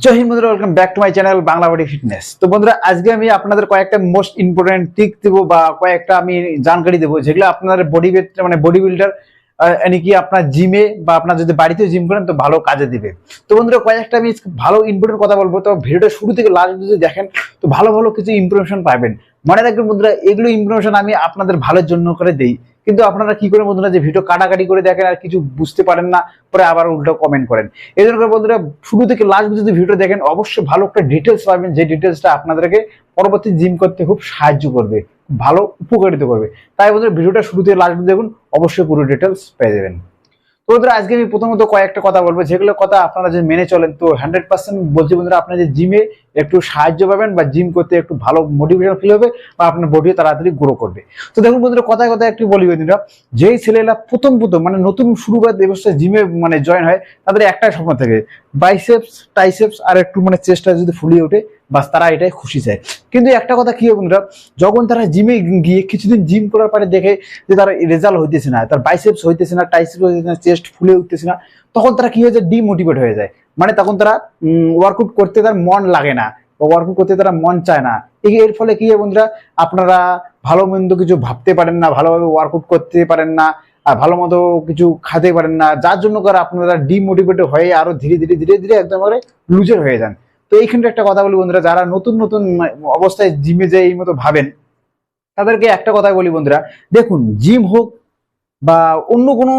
জয় হিন্দ বন্ধুরা welcome back to my channel Bangla body fitness তো বন্ধুরা, আজকে আমি আপনাদের কয়েকটা মোস্ট ইম্পর্টেন্ট টিক দেবো বা কয়েকটা আমি জানকারি দেবো, যেগুলো আপনার বডি মানে বডি বিল্ডার কি আপনার জিমে বা আপনার যদি বাড়িতে জিম করেন, তো ভালো কাজে দিবে। তো বন্ধুরা, কয়েকটা আমি ভালো ইম্পর্টেন্ট কথা বলব। তো ভিডিওটা শুরু থেকে লাস্ট যদি দেখেন, তো ভালো ভালো কিছু ইনফরমেশন পাবেন। মনে রাখবেন বন্ধুরা, এগুলো ইনফরমেশন আমি আপনাদের ভালোর জন্য করে দেই। কিন্তু আপনারা কি করে বন্ধুরা যে ভিডিও কাটাকাটি করে দেখেন আর কিছু বুঝতে পারেন না, পরে আবার উল্টো কমেন্ট করেন। এই জন্য বন্ধুরা, শুরু থেকে লাস্ট যদি ভিডিও দেখেন, অবশ্যই ভালো একটা ডিটেলস পাবেন, যে ডিটেলসটা আপনাদেরকে পরবর্তী জিম করতে খুব সাহায্য করবে ভালো উপকারিত করবে। তাই বন্ধুরা, ভিডিওটা শুরু থেকে লাস্ট দেখুন, অবশ্যই পুরো ডিটেলস পেয়ে যাবেন। তো বন্ধুরা, আজকে আমি প্রথমত কয়েকটা কথা বলব, যেগুলো কথা আপনারা যে মেনে চলেন, তো হান্ড্রেড পার্সেন্ট বলছি বন্ধুরা, আপনার যে জিমে একটু সাহায্য পাবেন বা জিম করতে একটু ভালো মোটিভেশন ফিল হবে বা আপনার বডিও তাড়াতাড়ি গ্রো করবে। তো দেখুন বন্ধুরা, কথায় কথায় একটু বলি বন্ধুরা, যেই ছেলেরা প্রথম প্রথম মানে নতুন শুরু বা ব্যবসায় জিমে মানে জয়েন হয়, তাদের একটাই স্বপ্ন থাকে বাইসেপস টাইসেপস আর একটু মানে চেষ্টা যদি ফুলিয়ে ওঠে, বাস তারা এটাই খুশি চায়। কিন্তু একটা কথা কি বন্ধুরা, যখন তারা জিমে গিয়ে কিছুদিন জিম করার পরে দেখে যে তার রেজাল্ট হইতেছে না, তার বাইসেপস হইতেছে না টাইসেপস হইতেছে না চেস্ট ফুলে উঠতেছে না, তখন তারা কি হয়ে যায় ডিমোটিভেট হয়ে যায়। মানে তখন তারা ওয়ার্কআউট করতে তার মন লাগে না। বা ওয়ার্কআউট করতে তারা মন চায় না। এর ফলে কি বন্ধুরা, আপনারা ভালো মন্দ কিছু ভাবতে পারেন না, ভালোভাবে ওয়ার্কআউট করতে পারেন না, আর ভালো মতো কিছু খাতে পারেন না, যার জন্য করে আপনারা ডিমোটিভেট হয়ে আরও ধীরে ধীরে ধীরে ধীরে একদম করে লুজার হয়ে যান। তো এইখানটা একটা কথা বলি বন্ধুরা, যারা নতুন নতুন অবস্থায় জিমে যে এই মতো ভাবেন, তাদেরকে একটা কথা বলি বন্ধুরা, দেখুন জিম হোক বা অন্য কোনো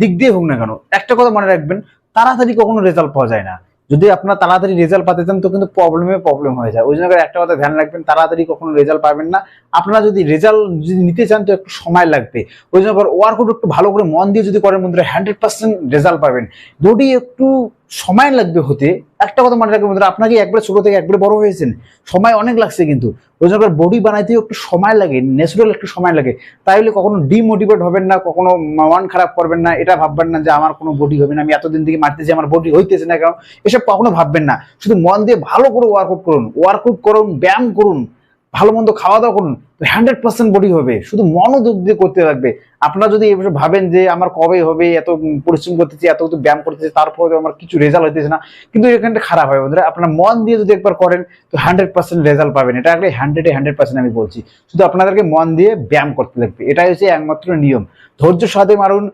দিক দিয়ে হোক না কেন, একটা কথা মনে রাখবেন তাড়াতাড়ি কখনো রেজাল্ট পাওয়া যায় না। যদি আপনার তাড়াতাড়ি রেজাল্ট পাতে চান তো কিন্তু প্রবলেমে প্রবলেম হয়ে যায়। ওই জন্য একটা কথা ধ্যান রাখবেন, তাড়াতাড়ি কখনো রেজাল্ট পাবেন না। আপনারা যদি রেজাল্ট যদি নিতে চান, তো একটু সময় লাগবে। ওই জন্য ওয়ার্কআউট একটু ভালো করে মন দিয়ে যদি করেন বন্ধুরা হান্ড্রেড পার্সেন্ট রেজাল্ট পাবেন। বডি একটু সময় লাগবে হতে। একটা কথা মনে রাখবেন বন্ধুরা আপনাকে একবারে ছোট থেকে একবারে বড় হয়েছেন? সময় অনেক লাগছে কিন্তু। ওই জন্য বডি বানাইতেও একটু সময় লাগে ন্যাচুরাল একটু সময় লাগে। তাই তাইলে কখনো ডিমোটিভেট হবেন না, কখনো মন খারাপ করবেন না, এটা ভাববেন না যে আমার কোনো বডি হবে না, আমি এতদিন থেকে মারতেছি, আমার বডি হইতেছে না, কারণ এসব কখনো ভাববেন না। শুধু মন দিয়ে ভালো করে ওয়ার্কআউট করুন ওয়ার্কআউট করুন, ব্যায়াম করুন, ভালো মন্দ খাওয়া দাওয়া করুন হান্ড্রেড পার্সেন্ট বডি হবে, শুধু মনোযোগ দিয়ে করতে থাকবে আপনারা যদি এভাবে ভাবেন যে আমার কবে হবে, এত পরিশ্রম করতেছি, এত তো ব্যায়াম করতেছি তারপরে আমার কিছু রেজাল্ট হইতেছে না। কিন্তু এখানটা খারাপ হয় বন্ধুরা, আপনার মন দিয়ে যদি একবার করেন, তো হান্ড্রেড পার্সেন্ট রেজাল্ট পাবেন। এটা আগে হান্ড্রেডে হান্ড্রেড পার্সেন্ট আমি বলছি। শুধু আপনাদেরকে মন দিয়ে ব্যায়াম করতে লাগবে। এটাই হচ্ছে একমাত্র নিয়ম। ধৈর্য সাথে মারুন,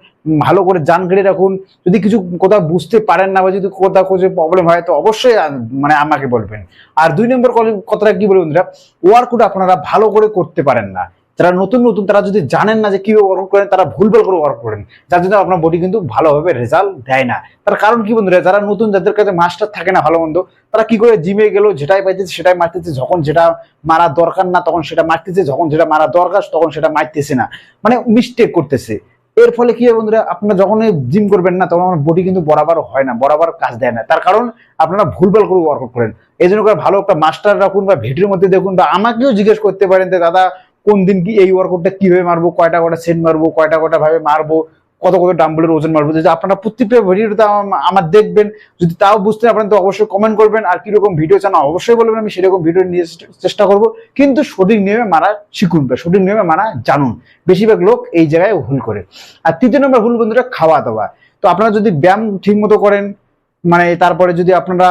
ভালো করে জানকারি রাখুন। যদি কিছু কোথাও বুঝতে পারেন না বা যদি কোথাও কিছু প্রবলেম হয়, তো অবশ্যই মানে আমাকে বলবেন। আর দুই নম্বর কথাটা কি বলবেন বন্ধুরা ওয়ার্কআউট আপনারা ভালো করে করতে পারেন না। যারা নতুন নতুন, তারা যদি জানেন না যে কীভাবে ওয়ার্ক করেন, তারা ভুলভাল করে ওয়ার্ক করেন। যার জন্য আপনার বডি কিন্তু ভালোভাবে রেজাল্ট দেয় না। তার কারণ কি বন্ধুরা? যারা নতুন, যাদের কাছে মাস্টার থাকে না, ভালো মন্দ তারা কি করে জিমে গেল, যেটাই পাইতেছে সেটাই মারতেছে। যখন যেটা মারা দরকার না, তখন সেটা মারতেছে। যখন যেটা মারা দরকার, তখন সেটা মারতেছে না। মানে মিস্টেক করতেছে। এর ফলে কি হয় বন্ধুরা, আপনারা যখন জিম করবেন না, তখন আমার বডি কিন্তু বরাবর হয় না, বরাবর কাজ দেয় না। তার কারণ আপনারা ভুলভাল করে ওয়ার্কআউট করেন। এই জন্য করে ভালো একটা মাস্টার রাখুন বা ভিডিওর মধ্যে দেখুন বা আমাকেও জিজ্ঞেস করতে পারেন যে, দাদা, কোন দিন কি এই ওয়ার্কআউটটা কীভাবে মারবো, কয়টা কটা সেন্ট মারবো, কয়টা কটা ভাবে মারবো? কত কত ডাম্বলের ওজন মারবো। যদি আপনারা প্রত্যেকটা ভিডিওটা আমার দেখবেন, যদি তাও বুঝতে পারেন, তো অবশ্যই কমেন্ট করবেন। আর কীরকম ভিডিও চান অবশ্যই বলবেন, আমি সেরকম ভিডিও নিয়ে চেষ্টা করব। কিন্তু সঠিক নিয়মে মারা শিখুন বা সঠিক নিয়মে মারা জানুন। বেশিরভাগ লোক এই জায়গায় ভুল করে। আর তৃতীয় নম্বর ভুল বন্ধুরা, খাওয়া দাওয়া। তো আপনারা যদি ব্যায়াম ঠিক মতো করেন মানে তারপরে যদি আপনারা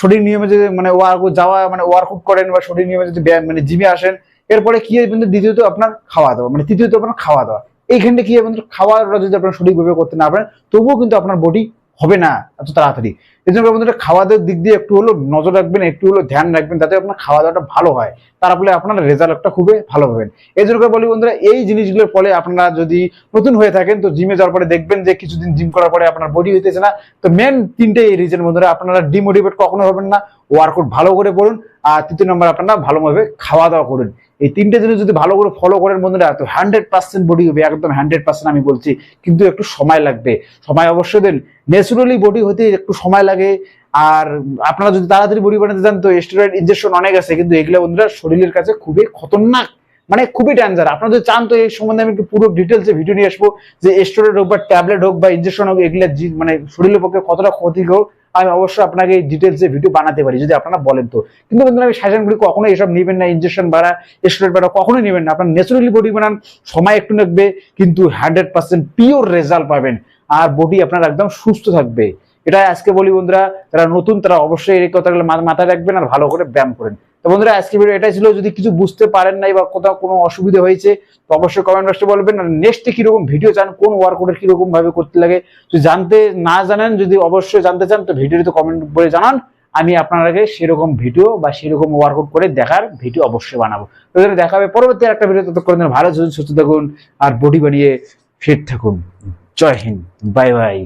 সঠিক নিয়মে যদি মানে ওয়ার্ক যাওয়া মানে ওয়ার্কআউট করেন বা সঠিক নিয়মে যদি ব্যায়াম মানে জিমে আসেন, এরপরে কি বন্ধু দ্বিতীয়ত আপনার খাওয়া দাওয়া। মানে তৃতীয়ত আপনার খাওয়া দাওয়া। এইখানটা কি হয় বন্ধু খাওয়াটা যদি আপনার সঠিকভাবে করতে না পারেন, তবুও কিন্তু আপনার বডি হবে না এত তাড়াতাড়ি। এই জন্য বন্ধুরা খাওয়া দাওয়ার দিক দিয়ে একটু হলো নজর রাখবেন, একটু হলো ধ্যান রাখবেন যাতে আপনার খাওয়া দাওয়াটা ভালো হয়। তার ফলে আপনার রেজাল্টটা খুবই ভালো পাবেন। এই জন্য বলি বন্ধুরা, এই জিনিসগুলোর ফলে আপনারা যদি নতুন হয়ে থাকেন, তো জিমে যাওয়ার পরে দেখবেন যে কিছুদিন জিম করার পরে আপনার বডি হইতেছে না। তো মেন তিনটে এই রিজন বন্ধুরা, আপনারা ডিমোটিভেট কখনো হবেন না। ওয়ার্কআউট ভালো করে করুন, আর তৃতীয় নম্বর আপনারা ভালোভাবে খাওয়া দাওয়া করুন। এই তিনটে জিনিস যদি ভালো করে ফলো করেন বন্ধুরা, তো হান্ড্রেড পার্সেন্ট বডি হবে, একদম হান্ড্রেড পার্সেন্ট আমি বলছি। কিন্তু একটু সময় লাগবে। সময় অবশ্যই দেন। ন্যাচুরালি বডি হতে একটু সময় লাগে আর আপনারা যদি তাড়াতাড়ি বডি বানাতে চান তো স্টেরয়েড ইনজেকশন অনেক আছে, কিন্তু এগুলো বন্ধুরা শরীরের কাছে খুবই খতরনাক মানে খুবই ডেঞ্জার আপনারা যদি চান, তো এই সম্বন্ধে আমি একটু পুরো ডিটেলসে ভিডিও নিয়ে আসব, যে স্টেরয়েড হোক বা ট্যাবলেট হোক বা ইনজেকশন হোক, এগুলো মানে শরীরের পক্ষে কতটা ক্ষতি হোক আমি অবশ্যই আপনাকে ডিটেলসে ভিডিও বানাতে পারি, যদি আপনারা বলেন তো। কিন্তু বন্ধুরা, আমি সাজেশনগুলি কখনো এসব নেবেন না ইনজেকশন বাড়া স্টেরয়েড বাড়া, কখনোই নেবেন না। আপনার ন্যাচুরালি বডি বানান, সময় একটু লাগবে, কিন্তু হান্ড্রেড পার্সেন্ট পিওর রেজাল্ট পাবেন, আর বডি আপনার একদম সুস্থ থাকবে। এটা আজকে বলি বন্ধুরা, যারা নতুন, তারা অবশ্যই এই কথাগুলো মাথায় রাখবেন আর ভালো করে ব্যায়াম করেন। তো বন্ধুরা আজকে ভিডিও এটাই ছিল। যদি কিছু বুঝতে পারেন নাই বা কোথাও কোনো অসুবিধা হয়েছে, তো অবশ্যই কমেন্ট বক্সে বলবেন। আর নেক্সটে কীরকম ভিডিও চান, কোন ওয়ার্কআউটের কীরকম ভাবে করতে লাগে, যদি জানতে না জানেন, যদি অবশ্যই জানতে চান, তো ভিডিওটি ভিডিওতে কমেন্ট করে জানান। আমি আপনাকে সেরকম ভিডিও বা সেরকম ওয়ার্কআউট করে দেখার ভিডিও অবশ্যই বানাবো। তো দেখা হবে পরবর্তী একটা ভিডিও ততক্ষণ ভালো সুস্থ থাকুন, আর বডি বানিয়ে ফিট থাকুন। জয় হিন্দ বাই বাই